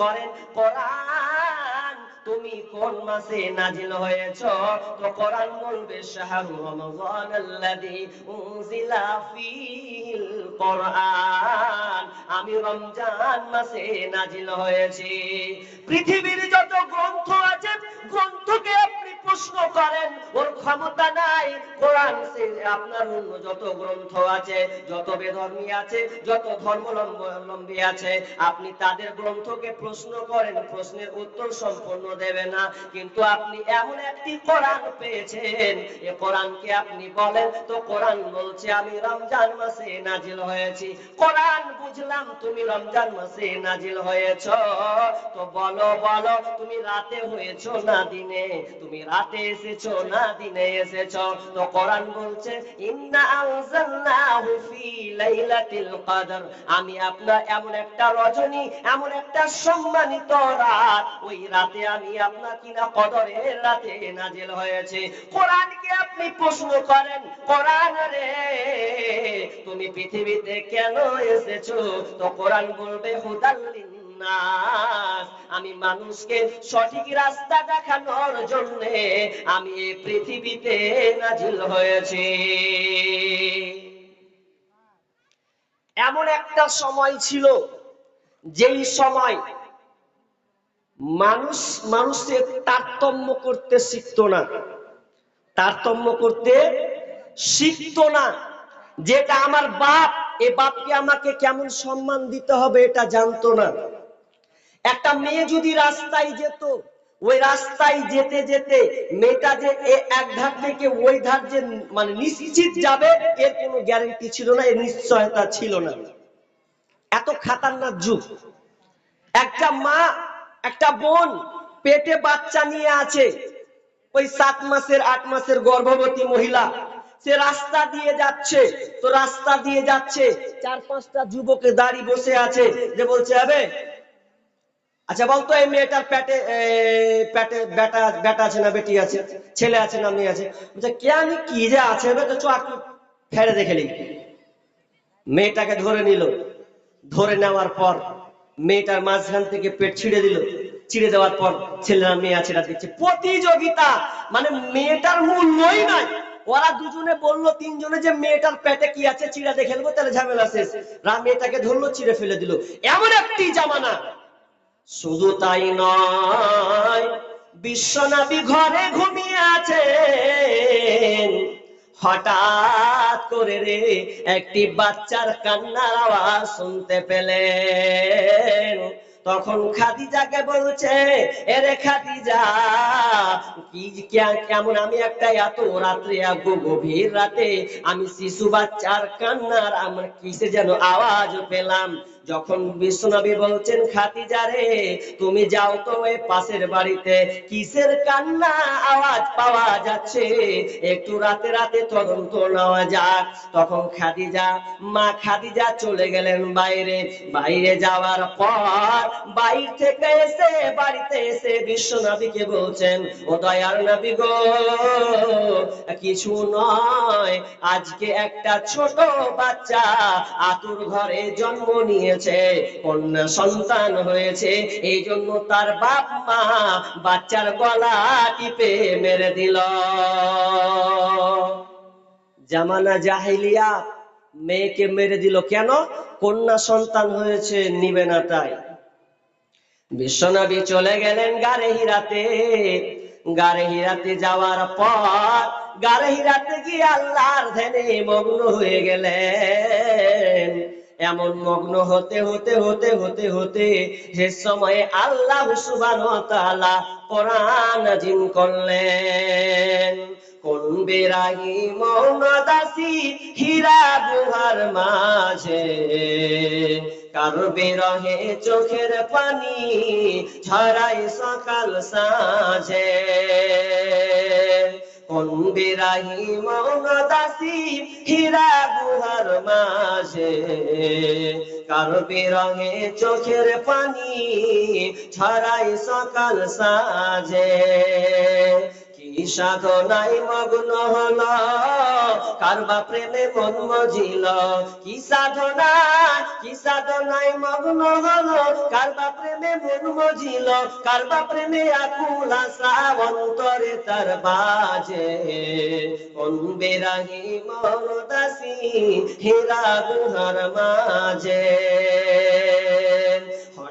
করেন কোরআন। তুমি কোন মাসে নাজিল হয়েছ? তো কোরআন বলবে, শাহরু রমজান আল্লাযী উনজিলা ফীহিল কোরআন। আমি রমজান মাসে নাজিল হয়েছি। পৃথিবীর যত গ্রন্থ আছে, গ্রন্থকে প্রশ্ন করেন, ওর ক্ষমতা নাই? কোরআন আপনার অন্য যত গ্রন্থ আছে, যত বেধর্মী আছে, যত ধর্মাবলম্বী আছে, আপনি তাদের গ্রন্থকে প্রশ্ন করেন, প্রশ্নের উত্তর সম্পূর্ণ দেবে না। কিন্তু আপনি এমন একটি কোরআন পেয়েছেন, এ কোরআনকে আপনি বলেন, তো কোরআন বলছে, আমি রমজান মাসে নাজিল হয়েছি। কোরআন বুঝলাম, তুমি রমজান মাসে নাজিল হয়েছ। তো বলো বলো, তুমি রাতে হয়েছ না দিনে? তুমি রাতে এসেছ, না দিনে এসেছ, তো কোরআন বলছে, ইন্না আনজালনাহু ফি লাইলাতিল কদর। আমি আপনার এমন একটা রজনী, এমন একটা সম্মানিত রাত, ওই রাতে আমি আপনার কিনা কদরের রাতে নাজিল হয়েছে। কোরআনকে আপনি প্রশ্ন করেন, কোরআন রে, তুমি পৃথিবীতে কেন এসেছ? তো কোরআন বলবে হুদাল্লিন নাস। আমি মানুষকে সঠিক রাস্তা দেখানোর জন্য আমি এই পৃথিবীতে নাজিল হয়েছি। এমন একটা সময় ছিল, যেই সময় মানুষ, মানুষের তারতম্য করতে শিখতো না। তারতম্য করতে শিখতো না। যেটা আমার বাপ, এ বাপকে আমাকে কেমন সম্মান দিতে হবে এটা জানতো না। একটা মেয়ে যদি রাস্তায় যেত, ওই রাস্তায় যেতে যেতে মেয়েটা যে এক ধার থেকে ওই ধার যে মানে নিশ্চিত যাবে, এর কোনো গ্যারান্টি ছিল না, এর নিশ্চয়তা ছিল না। এত খাতারনাক যুগ। একটা মা, একটা বোন পেটে বাচ্চা নিয়ে আছে, ওই সাত মাসের, আট মাসের গর্ভবতী মহিলা। সে রাস্তা দিয়ে যাচ্ছে, তো রাস্তা দিয়ে যাচ্ছে, চার পাঁচটা যুবকে দাঁড়িয়ে বসে আছে, যে বলছে হবে আচ্ছা বলতো এই মেয়েটার পেটে এ, পেটে বেটা বেটা আছে না বেটি আছে ছেলে আছে না মেয়ে আছে? বলছে কে আমি কি যে আছে তো চ একটু ফেরে দেখে নি মেয়েটাকে ধরে নিল। ধরে নেওয়ার পর মেয়েটার মাঝখান থেকে পেট ছিঁড়ে দিল। ছিঁড়ে দেওয়ার পর ছেলেরা মেয়ে আছে এটা দিচ্ছে প্রতিযোগিতা! মানে মেয়েটার মূল্যই নাই। ওরা দুজনে বলল তিনজনে যে মেয়েটার পেটে কি আছে চিড়ে দেখে নেব তাহলে ঝামেলা শেষ। মেয়েটাকে ধরলো চিড়ে ফেলে দিল। এমন একটি জামানা শুধু তাই নয় বিশ্বনাবী ঘরে ঘুমিয়ে আছেন। হঠাৎ করে রে একটি বাচ্চার কান্নার আওয়াজ শুনতে পেলেন। তখন খাদিজাকে বলছে, এরে খাদিজা, কি কেমন আমি একটা এত রাত্রে গভীর রাতে আমি শিশু বাচ্চার কান্নার আমার কিসে যেন আওয়াজ পেলাম? যখন বিশ্বনবী বলছেন, খাদিজা রে, তুমি যাও তো ওই পাশের বাড়িতে। কিসের কান্না আওয়াজ পাওয়া যাচ্ছে? একটু রাতে রাতে তদন্ত নেওয়া যাক। তখন খাদিজা, মা খাদিজা চলে গেলেন বাইরে। বাইরে যাওয়ার পর বাইর থেকে এসে বাড়িতে এসে বিশ্বনবীকে বলছেন, ও দয়ার নবী গো, কিছু নয়। আজকে একটা ছোট বাচ্চা আতুর ঘরে জন্ম নিয়েছে কন্যা সন্তান হয়েছে এই জন্য তার বাপ মা বাচ্চার গলা টিপে মেরে দিল। জামানা জাহিলিয়া মেয়েকে মেরে দিল কেন? কন্যা সন্তান হয়েছে, নিবে না তাই। বিশ্বনবী চলে গেলেন গারে হিরাতে গারে হিরাতে যাওয়ার পর গারে হিরাতে গিয়ে আল্লাহর ধ্যানে মগ্ন হয়ে গেলেন। এমন মগ্ন হতে হতে হতে হতে হতে সে সময়ে আল্লাহ কোরআন নাযিল করলেন। কোন মৌনদাসী হীরা গুহার মাঝে, কার বেরহে চোখের পানি ছড়াই সকাল সাঁঝে। কোন বেরাহি মৌনদাসী হীরা গুহার মাঝে। কার বেরঙে চোখের পানি ছড়াই সকাল সাঁঝে। কি সাধনায় মগ্ন হলো কারবা প্রেমে মন মজিল? কি সাধনায় কি সাধনায় মগ্ন হলো কারবা প্রেমে মন মজিল? কারবা প্রেমে আকুল আশা অন্তরে তার বাজে? কোন বেরাহি মরদাসি হীরা গুহার মাঝে?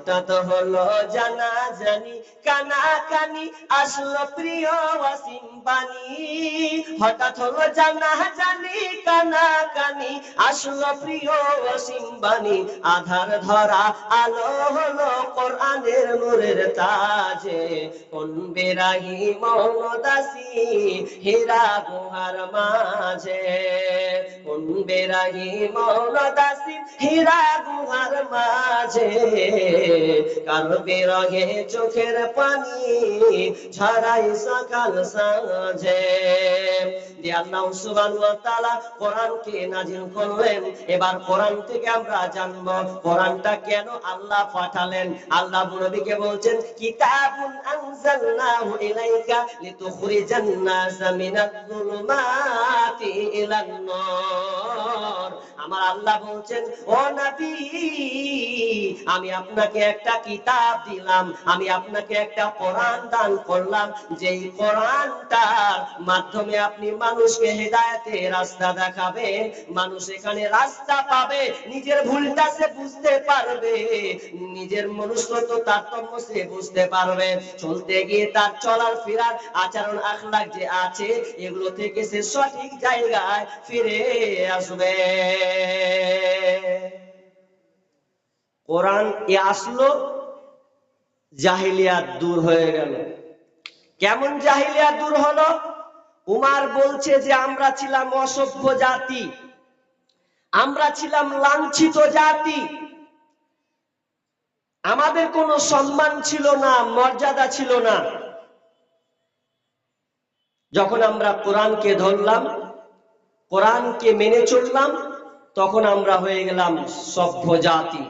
হঠাৎ হলো জানা জানি কানা কানি আসলো প্রিয় ওয়াসিম বানি হঠাৎ হলো জানা জানি কানা কানি আসলো প্রিয় ওয়াসিম বানি আধার ধরা আলো হলো কোরআনের নূরের তাজে। কোন বেরাহি মৌনদাসি হীরা গুহার মাঝে। কোন বেরাহি মৌনদাসি হীরা গুহার মাঝে। কারও বেরহে চোখের পানি ঝরাই সকাল দিয়ে আল্লাহ সুবহানাহু ওয়া তাআলা, কোরআনকে নাজিল করলেন। এবার কোরআন থেকে আমরা জানব, কোরআনটা কেন আল্লাহ পাঠালেন? আল্লাহ নবীকে বলছেন, কিতাবুন আনজালনাহু ইলাইকা লিতুখরিজান নাসা মিনাজ যুলুমাতি ইলান আমার আল্লাহ বলছেন, ও নবী, আমি আপনাকে একটা কিতাব দিলাম, আমি আপনাকে একটা কোরআন দান করলাম। যেই কোরআনটার মাধ্যমে আপনি মানুষকে হেদায়েতের রাস্তা দেখাবেন, মানুষ এখানে রাস্তা পাবে, নিজের ভুলটা সে বুঝতে পারবে, নিজের মনুষ্যত্ব তারতম্য সে বুঝতে পারবে। চলতে গিয়ে তার চলার, ফেরার আচরণ আখলাক যে আছে, এগুলো থেকে সে সঠিক জায়গায় ফিরে আসবে। কোরআন এ আসলো, জাহিলিয়াত দূর হয়ে গেল। কেমন জাহিলিয়াত দূর হলো? উমার বলছে যে, আমরা ছিলাম অসভ্য জাতি, আমরা ছিলাম লাঞ্ছিত জাতি। আমাদের কোনো সম্মান ছিল না, মর্যাদা ছিল না। যখন আমরা কোরআনকে ধরলাম, কোরআনকে মেনে চললাম তখন আমরা হয়ে গেলাম সভ্য জাতি।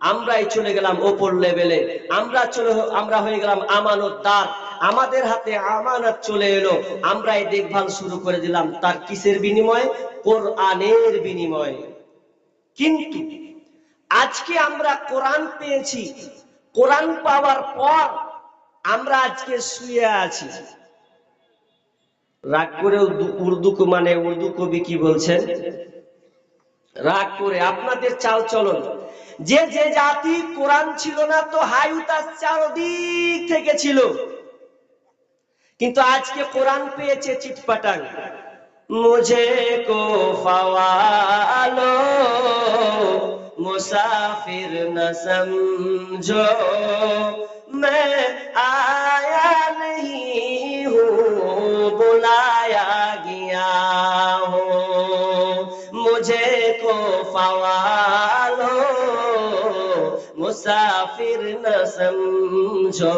আমরাই চলে গেলাম ওপর লেভেলে। আমরা চলে আমরা হয়ে গেলাম আমানতদার। আমাদের হাতে আমানত চলে এলো। আমরাই দেখভাল শুরু করে দিলাম। তার কিসের বিনিময়ে? কোরআনের বিনিময়ে। কিন্তু আজকে আমরা কোরআন পেয়েছি। কোরআন পাওয়ার পর আমরা আজকে শুয়ে আছি। রাগ করে উর্দু মানে উর্দু কবি কি বলছেন? রাগ করে আপনাদের চাল চলন। যে যে জাতি কোরআন ছিল না তো হায়ুতাস চারদিক থেকে ছিল। কিন্তু আজকে কোরআন পেয়েছে চিটপাটাং। মুঝে কো ফাওয়ালো, মুসাফির না সমঝো। মে আয়া নহি হুঁ বুলায়া গিয়া হুঁ मुझे को फवालो मुसाफिर न समझो।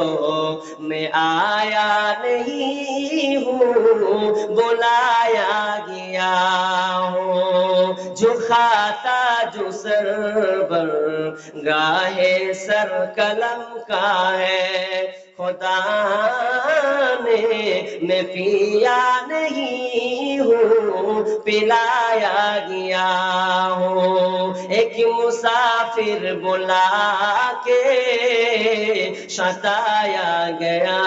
मैं आया नहीं हूँ, बुलाया गया हूँ। जो खाता, जो सर पर गाहे सर कलम का है। खुदा ने मैं पिया नहीं हूँ, पिलाया गया हूँ। एक मुसाफिर बुला के सताया गया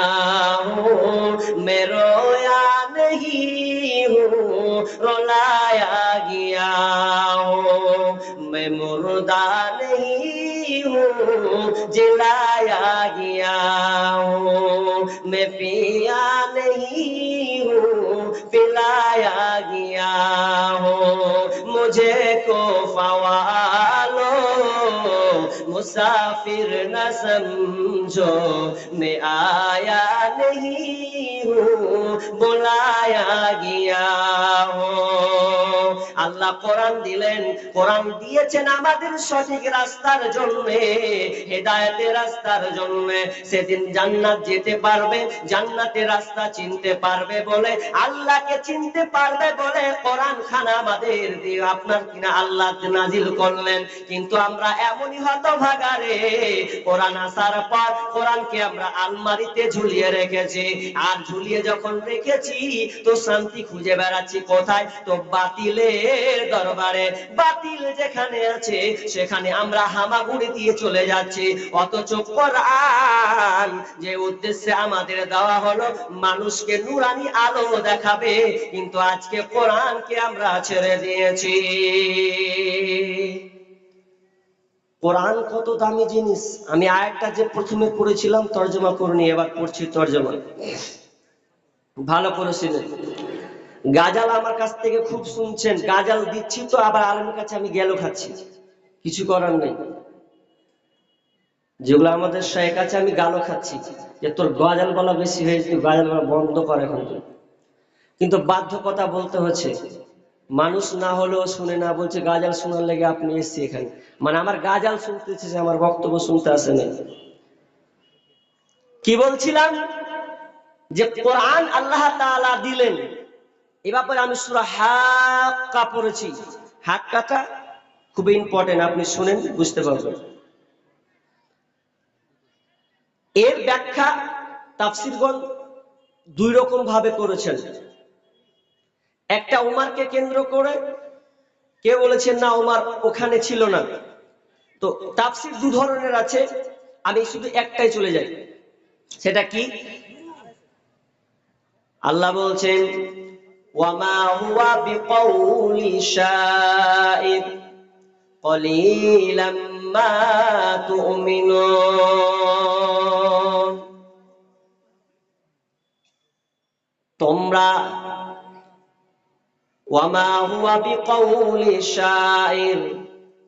हूँ। मैं रोया नहीं हूँ, रुलाया गया हूँ। मैं मुर्दा नहीं जिलाया गया मैं पिया नहीं हूँ पिलाया गया हूँ। मुझे को फवालो मुसाफिर न समझो मैं आया नहीं हूँ बुलाया गया हूँ আল্লাহ কোরআন দিলেন কোরআন দিয়েছেন আমাদের সঠিক রাস্তার জন্য হেদায়েতের রাস্তার জন্য সেদিন জান্নাত যেতে পারবে জান্নাতের রাস্তা চিনতে পারবে বলে আল্লাহকে চিনতে পারবে বলে কোরআন খান আমাদের দিয়ে আপনার কিনা আল্লাহ নাজিল করলেন কিন্তু আমরা এমনই হত ভাগারে কোরআন আসার পর কোরআনকে আমরা আলমারিতে ঝুলিয়ে রেখেছি। আর ঝুলিয়ে যখন রেখেছি, তো শান্তি খুঁজে বেড়াচ্ছি কোথায়? তো বাতিলের দরবারে। বাতিল যেখানে আছে, সেখানে আমরা হামাগুড়ি দিয়ে চলে যাচ্ছি। অথচ কোরআন যে উদ্দেশ্যে আমাদের দেওয়া হলো, মানুষকে নুরানি আলো দেখাবে, কিন্তু আজকে কোরআনকে আমরা ছেড়ে দিয়েছি। কোরআন কত দামি জিনিস? আমি আরেকটা যে প্রথমে পড়েছিলাম, তর্জমা করিনি এবার পড়ছি তর্জমা। ভালো করেছিলেন। গাজাল আমার কাছ থেকে খুব শুনছেন। গাজাল দিচ্ছি তো, আবার আলমের কাছে আমি গেল খাচ্ছি। কিছু করার নেই। যেগুলো আমাদের শাহের কাছে আমি গালো খাচ্ছি। যে তোর গজাল বলা বেশি হয়েছে, গাজাল বলা বন্ধ কর এখন। কিন্তু বাধ্যকতা বলতে হচ্ছে মানুষ না হলেও শুনে না, বলছে, গাজাল শোনার লেগে আপনি এসছি এখানে। মানে আমার গাজাল শুনতে আমার বক্তব্য শুনতে আসেনি কি বলছিলাম? যে কোরআন আল্লাহ দিলেন। এ ব্যাপারে আমি সুরা হাক্কা পড়েছি। হাক্কাটা খুব ইম্পর্টেন্ট আপনি শুনেন, বুঝতে পারবেন। এর ব্যাখ্যা তাফসিরগণ দুই রকম ভাবে করেছেন। একটা উমারকে কেন্দ্র করে কে বলেছেন, না ওমার ওখানে ছিল না। তো তাফসির দু ধরনের আছে, আমি শুধু একটাই চলে যাই। সেটা কি? আল্লাহ বলছেন, ওয়ামা তোমরা ওয়ামা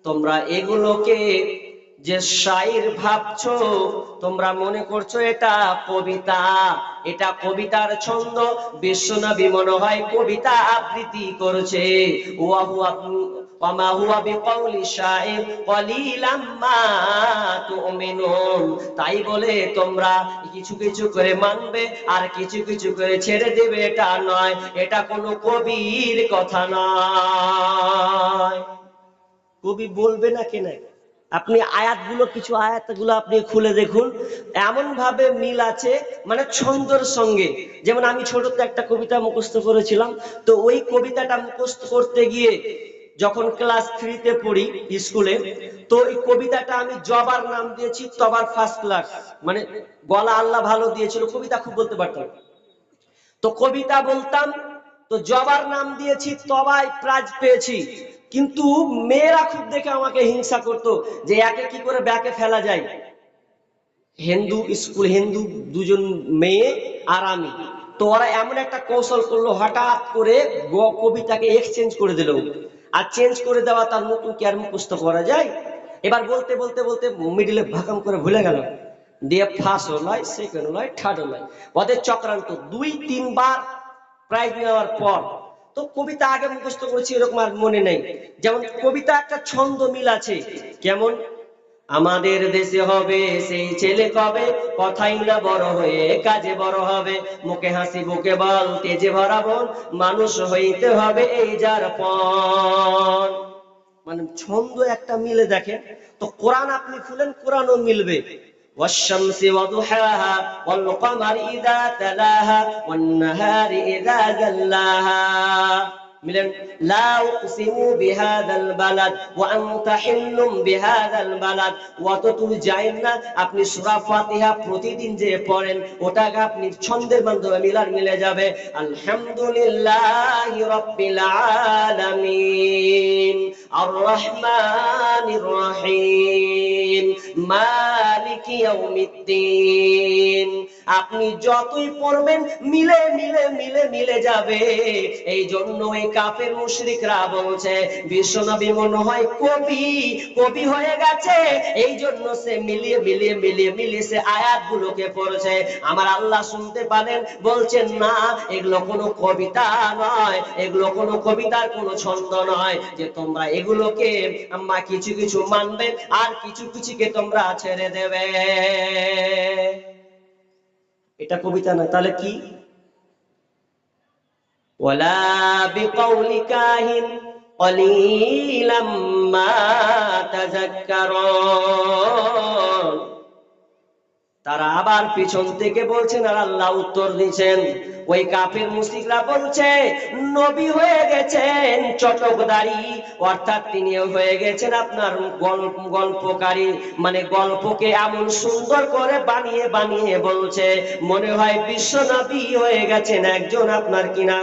তোমরা এগুলোকে যে শাইর ভাবছ, তোমরা মনে করছ এটা কবিতা। এটা কবিতার ছন্দ। বিশ্বনবী মনে হয় কবিতা আবৃত্তি করছে। ওয়া ওয়ামা হুয়া বিকাউলি শাইর কলিলাম মা তুমিনুন তাই বলে তোমরা কিছু কিছু করে মানবে আর কিছু কিছু করে ছেড়ে দেবে, এটা নয়, এটা কোনো কবির কথা নয়। কবি বলবে না কেন আপনি আয়াতগুলো, কিছু আয়াতগুলো আপনি খুলে দেখুন। এমন ভাবে মিল আছে মানে ছন্দর সঙ্গে। যেমন আমি ছোটতে একটা কবিতা মুখস্থ করেছিলাম, তো ওই কবিতাটা মুখস্থ করতে গিয়ে যখন ক্লাস থ্রিতে পড়ি স্কুলে তো এই কবিতাটা আমি জবার নাম দিয়েছি, তবার ফার্স্ট ক্লাস মানে গলা আল্লাহ ভালো দিয়েছিল, কবিতা খুব বলতে পারতাম তো কবিতা বলতাম, তো জবার নাম দিয়েছি তবাই প্রাইজ পেয়েছি। কিন্তু মেয়েরা খুব দেখে আমাকে হিংসা করতো যে একে কি করে ব্যাকে ফেলা যায়। হিন্দু স্কুল হিন্দু দুজন মেয়ে আর আমি। তো ওরা এমন একটা কৌশল করল, হঠাৎ করে কবিতাকে এক্সচেঞ্জ করে দিল। আর চেঞ্জ করে দেওয়া তার নতুন কি আর মুখস্থ করা যায়? এবার বলতে বলতে বলতে মিডিলে ভাকাম করে ভুলে গেল। দিয়ে ফার্স্ট নয় সেকেন্ড নয় থার্ড নয়। ওদের চক্রান্ত দুই, তিনবার প্রাইজ নেওয়ার পর। তো কবিতা আগে মুখস্থ করেছি এরকম আর মনে নেই। যেমন কবিতা একটা ছন্দ মিল আছে। কেমন? আমাদের দেশে হবে সেই ছেলে কবে কথাই না বড় হয়ে কাজে বড় হবে মুখে হাসি বুকে বল তেজে ভরা বল মানুষ হইতে হবে এই যার পণ মানে ছন্দ একটা মিলে দেখেন তো কোরআন আপনি খুলেন কোরআনও মিলবে والشمس وضحاها والقمر إذا تلاها والنهار إذا جلاها মিলেন, লা বিহাদাল বালাদ ওয়া আনতা হিল্লুম বিহাদাল বালাদ। যায়েন না আপনি সূরা ফাতিহা প্রতিদিন যে পড়েন ওটাকে আপনি ছন্দের মাধ্যমে মিলার মিলে যাবে। আলহামদুলিল্লাহি রাব্বিল আলামিন আর রহমানির রহিম, মালিকি ইয়াউমিদ্দিন। আপনি যতই পড়বেন, মিলে মিলে মিলে মিলে যাবে। এই জন্য এই কাফের মুশরিকরা বলছে, বিশ্বনবী মনে হয় কবি কবি হয়ে গেছে। এই জন্য সে মিলিয়ে মিলিয়ে মিলিয়ে মিলিয়ে সে আয়াতগুলোকে পড়ছে। আমার আল্লাহ শুনতে পারেন, বলছেন, না, এগুলো কোনো কবিতা নয়। এগুলো কোনো কবিতার কোনো ছন্দ নয় যে তোমরা এগুলোকে আম্মা কিছু কিছু মানবে আর কিছু, কিছুকে তোমরা ছেড়ে দেবে। এটা কবিতা না তাহলে কি? ওয়ালা বিকাউলি কাহিন তারা আবার পিছন থেকে বলছেন, আর আল্লাহ উত্তর দিচ্ছেন ওই কাফের মুসলিকরা বলছে, নবী হয়ে গেছেন চটকদারি। অর্থাৎ তিনি হয়ে গেছেন আপনার গল্প গল্পকারী। মানে গল্পকে এমন সুন্দর করে বানিয়ে বানিয়ে বলছে, মনে হয় বিশ্ব নবী হয়ে গেছেন একজন আপনার কিনা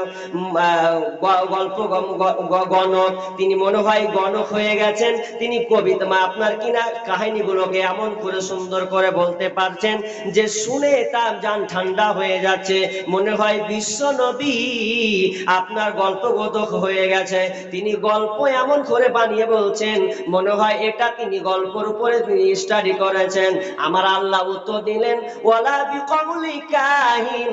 গল্প গণক। তিনি মনে হয় গণক হয়ে গেছেন। তিনি কবিতা আপনার কিনা কাহিনীগুলোকে এমন করে সুন্দর করে বলতে পারছেন যে শুনে তার যান ঠান্ডা হয়ে যাচ্ছে। মনে হয় বিশ্ব নবী, আপনার গল্পবোধক হয়ে গেছে। তিনি গল্প এমন করে বানিয়ে বলছেন, মনে হয় এটা তিনি গল্পের উপরে তিনি স্টাডি করেছেন। আমার আল্লাহ উত্তর দিলেন, ওয়ালা বিকৌলি কাহিন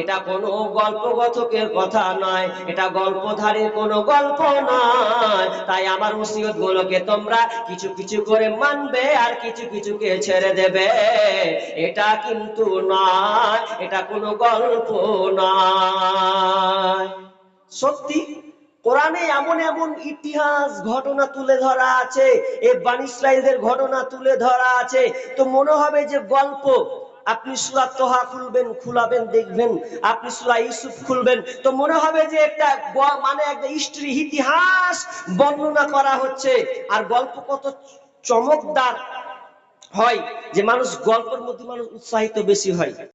এটা কোনো গল্প গল্পগথকের কথা নয়, এটা গল্পধারীর কোনো গল্প নয়। তাই আমার ওসিয়ত গুলোকে তোমরা কিছু কিছু করে মানবে আর কিছু কিছুকে ছেড়ে দেবে। এটা কিন্তু নয় এটা কোনো গল্প নয়। সত্যি, কোরআনে এমন এমন ইতিহাস ঘটনা তুলে ধরা আছে এই বান ঘটনা তুলে ধরা আছে। তো মনে হবে যে গল্প, আপনি সুরা তোহা খুলবেন, খুলাবেন, দেখবেন। আপনি সুরা ইউসুফ খুলবেন। তো মনে হবে যে একটা মানে একটা হিস্ট্রি ইতিহাস বর্ণনা করা হচ্ছে। আর গল্প কত চমকদার হয় যে মানুষ গল্পের মধ্যে মানুষ উৎসাহিত বেশি হয়।